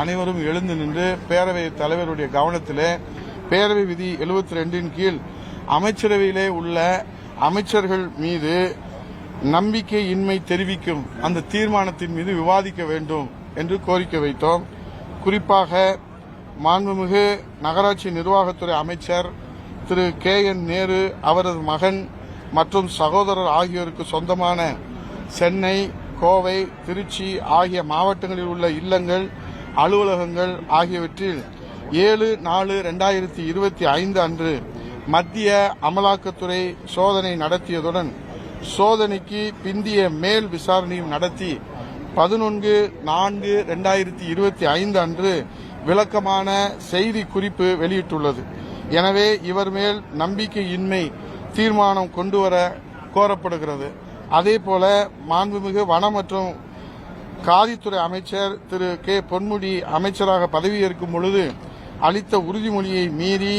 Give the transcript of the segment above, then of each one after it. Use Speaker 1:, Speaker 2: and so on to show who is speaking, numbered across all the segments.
Speaker 1: அனைவரும் எழுந்து நின்று பேரவை தலைவருடைய கவனத்திலே பேரவை விதி 72 ரெண்டின் கீழ் அமைச்சரவையிலே உள்ள அமைச்சர்கள் மீது நம்பிக்கையின்மை தெரிவிக்கும் அந்த தீர்மானத்தின் மீது விவாதிக்க வேண்டும் என்று கோரிக்கை வைத்தோம். குறிப்பாக மாண்புமிகு நகராட்சி நிர்வாகத்துறை அமைச்சர் திரு கே என் நேரு அவரது மகன் மற்றும் சகோதரர் ஆகியோருக்கு சொந்தமான சென்னை கோவை திருச்சி ஆகிய மாவட்டங்களில் உள்ள இல்லங்கள் அலுவலகங்கள் ஆகியவற்றில் ஏழு நாலு ரெண்டாயிரத்தி இருபத்தி ஐந்து அன்று மத்திய அமலாக்கத்துறை சோதனை நடத்தியதுடன் சோதனைக்கு பிந்திய மேல் விசாரணையும் நடத்தி பதினொன்று நான்கு ரெண்டாயிரத்தி இருபத்தி ஐந்து அன்று விளக்கமான செய்தி குறிப்பு வெளியிட்டுள்ளது. எனவே இவர் மேல் நம்பிக்கையின்மை தீர்மானம் கொண்டுவர கோரப்படுகிறது. அதேபோல மாண்புமிகு வன மற்றும் காதித்துறை அமைச்சர் திரு கே. பொன்முடி அமைச்சராக பதவியேற்கும் பொழுது அளித்த உறுதிமொழியை மீறி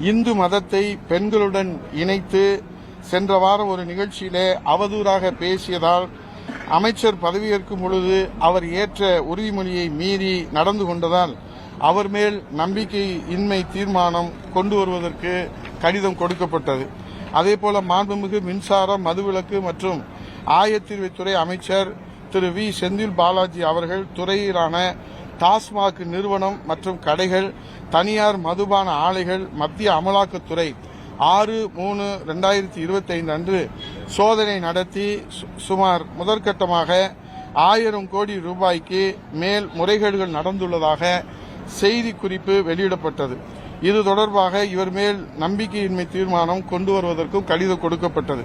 Speaker 1: இந்து மதத்தை பெண்களுடன் இணைத்து சென்ற வாரம் ஒரு நிகழ்ச்சியிலே அவதூறாக பேசியதால் அமைச்சர் பதவியேற்கும் பொழுது அவர் ஏற்ற உறுதிமொழியை மீறி நடந்து கொண்டதால் அவர் மேல் நம்பிக்கை இன்மை தீர்மானம் கொண்டு வருவதற்கு கடிதம் கொடுக்கப்பட்டது. அதேபோல மாண்புமிகு மின்சாரம் மதுவிலக்கு மற்றும் ஆயத்தீர்வைத்துறை அமைச்சர் திரு வி. செந்தில் பாலாஜி அவர்கள் துறையிலான டாஸ்மாக் நிறுவனம் மற்றும் கடைகள் தனியார் மதுபான ஆலைகள் மத்திய அமலாக்கத்துறை ஆறு மூணு ரெண்டாயிரத்தி இருபத்தி ஐந்து அன்று சோதனை நடத்தி சு- சுமார் முதற்கட்டமாக ஆயிரம் கோடி ரூபாய்க்கு மேல் முறைகேடுகள் நடந்துள்ளதாக செய்தி குறிப்பு வெளியிடப்பட்டது. இது தொடர்பாக இவர் மேல் நம்பிக்கையின்மை தீர்மானம் கொண்டு வருவதற்கும் கடிதம் கொடுக்கப்பட்டது.